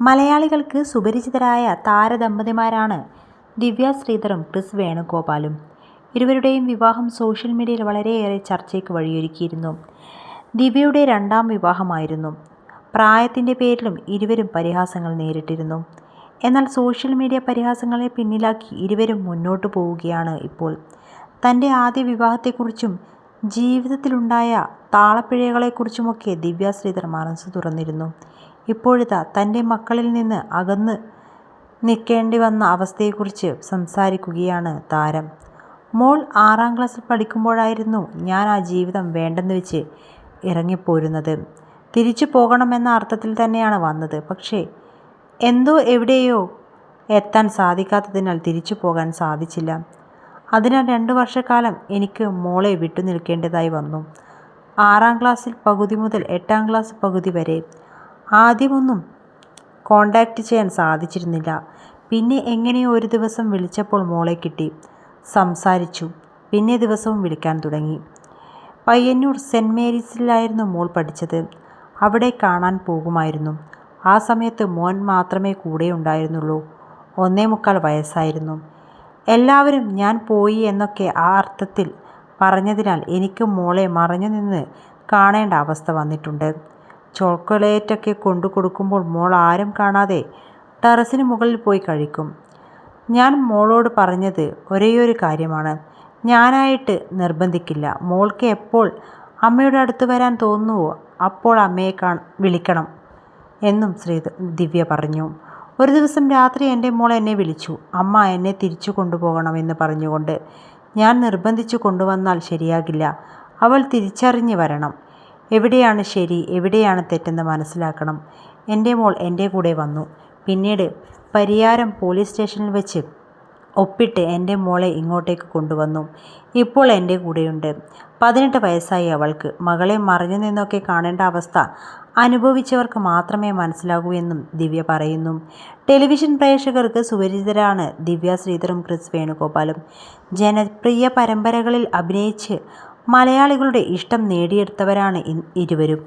മലയാളികൾക്ക് സുപരിചിതരായ താരദമ്പതിമാരാണ് ദിവ്യ ശ്രീധറും ക്രിസ് വേണുഗോപാലും. ഇരുവരുടെയും വിവാഹം സോഷ്യൽ മീഡിയയിൽ വളരെയേറെ ചർച്ചയ്ക്ക് വഴിയൊരുക്കിയിരുന്നു. ദിവ്യയുടെ രണ്ടാം വിവാഹമായിരുന്നു. പ്രായത്തിന്റെ പേരിലും ഇരുവരും പരിഹാസങ്ങൾ നേരിട്ടിരുന്നു. എന്നാൽ സോഷ്യൽ മീഡിയ പരിഹാസങ്ങളെ പിന്നിലാക്കി ഇരുവരും മുന്നോട്ടു പോവുകയാണ് ഇപ്പോൾ. തന്റെ ആദ്യ വിവാഹത്തെക്കുറിച്ചും ജീവിതത്തിലുണ്ടായ താളപ്പിഴകളെക്കുറിച്ചുമൊക്കെ ദിവ്യ ശ്രീധർ മനസ്സ് തുറന്നിരുന്നു. ഇപ്പോഴിതാ തന്റെ മക്കളിൽ നിന്ന് അകന്ന് നിൽക്കേണ്ടി വന്ന അവസ്ഥയെക്കുറിച്ച് സംസാരിക്കുകയാണ് താരം. മോൾ ആറാം ക്ലാസ്സിൽ പഠിക്കുമ്പോഴായിരുന്നു ഞാൻ ആ ജീവിതം വേണ്ടെന്ന് വെച്ച് ഇറങ്ങിപ്പോരുന്നത്. തിരിച്ചു പോകണമെന്ന അർത്ഥത്തിൽ തന്നെയാണ് വന്നത്. പക്ഷേ എന്തോ എവിടെയോ എത്താൻ സാധിക്കാത്തതിനാൽ തിരിച്ചു പോകാൻ സാധിച്ചില്ല. അതിനാൽ രണ്ടു വർഷക്കാലം എനിക്ക് മോളെ വിട്ടു നിൽക്കേണ്ടതായി വന്നു. ആറാം ക്ലാസ്സിൽ പകുതി മുതൽ എട്ടാം ക്ലാസ് പകുതി വരെ. ആദ്യമൊന്നും കോണ്ടാക്റ്റ് ചെയ്യാൻ സാധിച്ചിരുന്നില്ല. പിന്നെ എങ്ങനെയോ ഒരു ദിവസം വിളിച്ചപ്പോൾ മോളെ കിട്ടി. സംസാരിച്ചു. പിന്നെ ദിവസവും വിളിക്കാൻ തുടങ്ങി. പയ്യന്നൂർ സെന്റ് മേരീസിലായിരുന്നു മോൾ പഠിച്ചത്. അവിടെ കാണാൻ പോകുമായിരുന്നു. ആ സമയത്ത് മോൻ മാത്രമേ കൂടെ ഉണ്ടായിരുന്നുള്ളൂ ഒന്നേ മുക്കാൽ വയസ്സായിരുന്നു. എല്ലാവരും ഞാൻ പോയി എന്നൊക്കെ ആ അർത്ഥത്തിൽ പറഞ്ഞതിനാൽ എനിക്ക് മോളെ മറഞ്ഞു നിന്ന് കാണേണ്ട അവസ്ഥ വന്നിട്ടുണ്ട്. ചോക്ലേറ്റൊക്കെ കൊണ്ടുകൊടുക്കുമ്പോൾ മോൾ ആരും കാണാതെ ടെറസിന് മുകളിൽ പോയി കഴിക്കും. ഞാൻ മോളോട് പറഞ്ഞത് ഒരേയൊരു കാര്യമാണ്. ഞാനായിട്ട് നിർബന്ധിക്കില്ല. മോൾക്ക് എപ്പോൾ അമ്മയുടെ അടുത്ത് വരാൻ തോന്നുവോ അപ്പോൾ അമ്മയെ വിളിക്കണം എന്നും ശ്രീ ദിവ്യ പറഞ്ഞു. ഒരു ദിവസം രാത്രി എന്റെ മോൾ എന്നെ വിളിച്ചു. അമ്മ എന്നെ തിരിച്ചു കൊണ്ടുപോകണമെന്ന് പറഞ്ഞുകൊണ്ട്. ഞാൻ നിർബന്ധിച്ചു കൊണ്ടുവന്നാൽ ശരിയാകില്ല. അവൾ തിരിച്ചറിഞ്ഞു വരണം. എവിടെയാണ് ശരി എവിടെയാണ് തെറ്റെന്ന് മനസ്സിലാക്കണം. എന്റെ മോൾ എന്റെ കൂടെ വന്നു. പിന്നീട് പരിയാരം പോലീസ് സ്റ്റേഷനിൽ വെച്ച് ഒപ്പിട്ട് എന്റെ മോളെ ഇങ്ങോട്ടേക്ക് കൊണ്ടുവന്നു. ഇപ്പോൾ എന്റെ കൂടെയുണ്ട്. പതിനെട്ട് വയസ്സായി അവൾക്ക്. മകളെ മറിഞ്ഞു നിന്നൊക്കെ കാണേണ്ട അവസ്ഥ അനുഭവിച്ചവർക്ക് മാത്രമേ മനസ്സിലാകൂ എന്നും ദിവ്യ പറയുന്നു. ടെലിവിഷൻ പ്രേക്ഷകർക്ക് സുപരിചിതരാണ് ദിവ്യ ശ്രീധറും ക്രിസ് വേണുഗോപാലും. ജനപ്രിയ പരമ്പരകളിൽ അഭിനയിച്ച് മലയാളികളുടെ ഇഷ്ടം നേടിയെടുത്തവരാണ് ഇരുവരും.